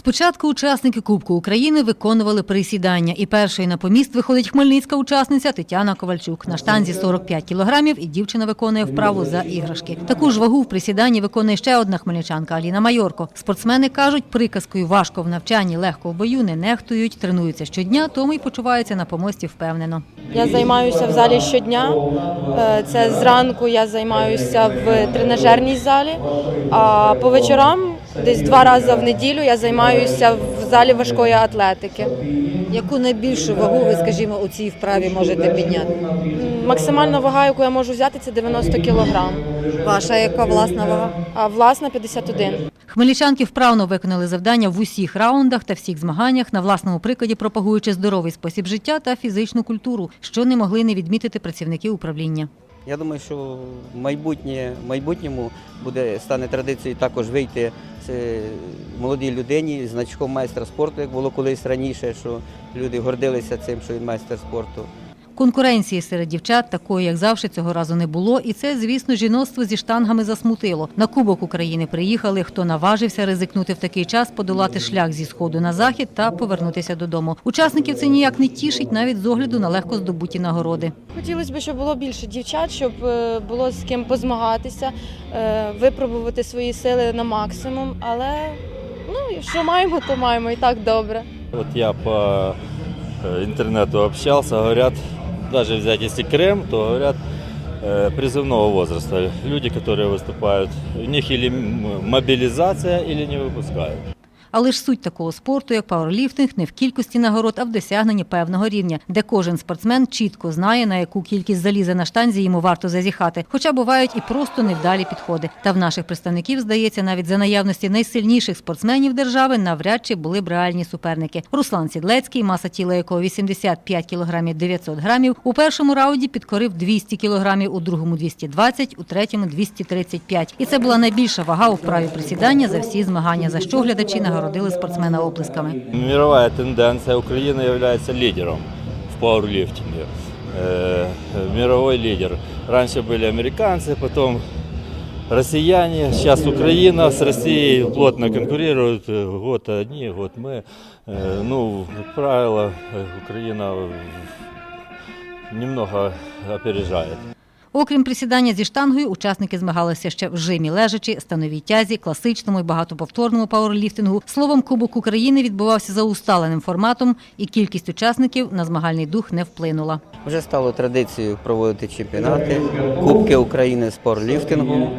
Спочатку учасники Кубку України виконували присідання, і першою на поміст виходить хмельницька учасниця Тетяна Ковальчук. На штанзі 45 кілограмів, і дівчина виконує вправу за іграшки. Таку ж вагу в присіданні виконує ще одна хмельничанка Аліна Майорко. Спортсмени кажуть, приказкою важко в навчанні, легко в бою не нехтують, тренуються щодня, тому й почуваються на помості впевнено. Я займаюся в залі щодня. Е, Це зранку я займаюся в тренажерній залі, а по вечорам, десь два рази в неділю, я займаюся в залі важкої атлетики. Яку найбільшу вагу ви, скажімо, у цій вправі можете підняти? Максимальна вага, яку я можу взяти, це 90 кілограм, Ваша яка власна вага? а власна 51. Хмельничанки вправно виконали завдання в усіх раундах та всіх змаганнях, на власному прикладі пропагуючи здоровий спосіб життя та фізичну культуру, що не могли не відмітити працівники управління. Я думаю, що в майбутньому буде стане традицією також вийти це, молодій людині значком майстра спорту, як було колись раніше, що люди гордилися цим, що він майстер спорту. Конкуренції серед дівчат такої, як завжди, цього разу не було, і це, звісно, жіноцтво зі штангами засмутило. На Кубок України приїхали, хто наважився ризикнути в такий час, подолати шлях зі сходу на захід та повернутися додому. Учасників це ніяк не тішить, навіть з огляду на легко здобуті нагороди. Хотілося б, щоб було більше дівчат, щоб е, було з ким позмагатися, е, випробувати свої сили на максимум. Але ну, що маємо, то маємо і так добре. Вот я по э, интернету общался, говорят, даже взять если Крым, то говорят э, призывного возраста. Люди, которые выступают, у них или м- мобилизация, или не выпускают. Але ж суть такого спорту, як пауерліфтинг, не в кількості нагород, а в досягненні певного рівня, де кожен спортсмен чітко знає, на яку кількість заліза на штанзі йому варто зазіхати. Хоча бувають і просто невдалі підходи. Та в наших представників, здається, навіть за наявності найсильніших спортсменів держави навряд чи були б реальні суперники. Руслан Сідлецький, маса тіла якого 85 кілограмів 900 грамів, у першому раунді підкорив 200 кілограмів, у другому 220, у третьому 235. І це була найбільша вага у вправі присідання за всі змагання, за що глядачі нагородили спортсмена оплесками. Мировая тенденция, Украина является лидером в пауэрлифтинге. Э, мировой лидер. Раньше были американцы, потом россияне, сейчас Украина с Россией плотно конкурируют. Э, Год одни, год мы. Э, Ну, как правило, э, Украина э, немного опережает. Окрім присідання зі штангою, учасники змагалися ще в жимі лежачі, становій тязі, класичному і багатоповторному пауерліфтингу. Словом, Кубок України відбувався за усталеним форматом, і кількість учасників на змагальний дух не вплинула. Вже стало традицією проводити чемпіонати, Кубки України з пауерліфтингу.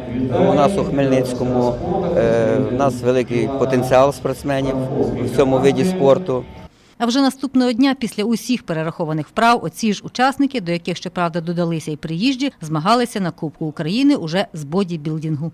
У нас у Хмельницькому е, у нас великий потенціал спортсменів в цьому виді спорту. А вже наступного дня, після усіх перерахованих вправ, оці ж учасники, до яких щоправда додалися і приїжджі, змагалися на Кубку України уже з бодібілдингу.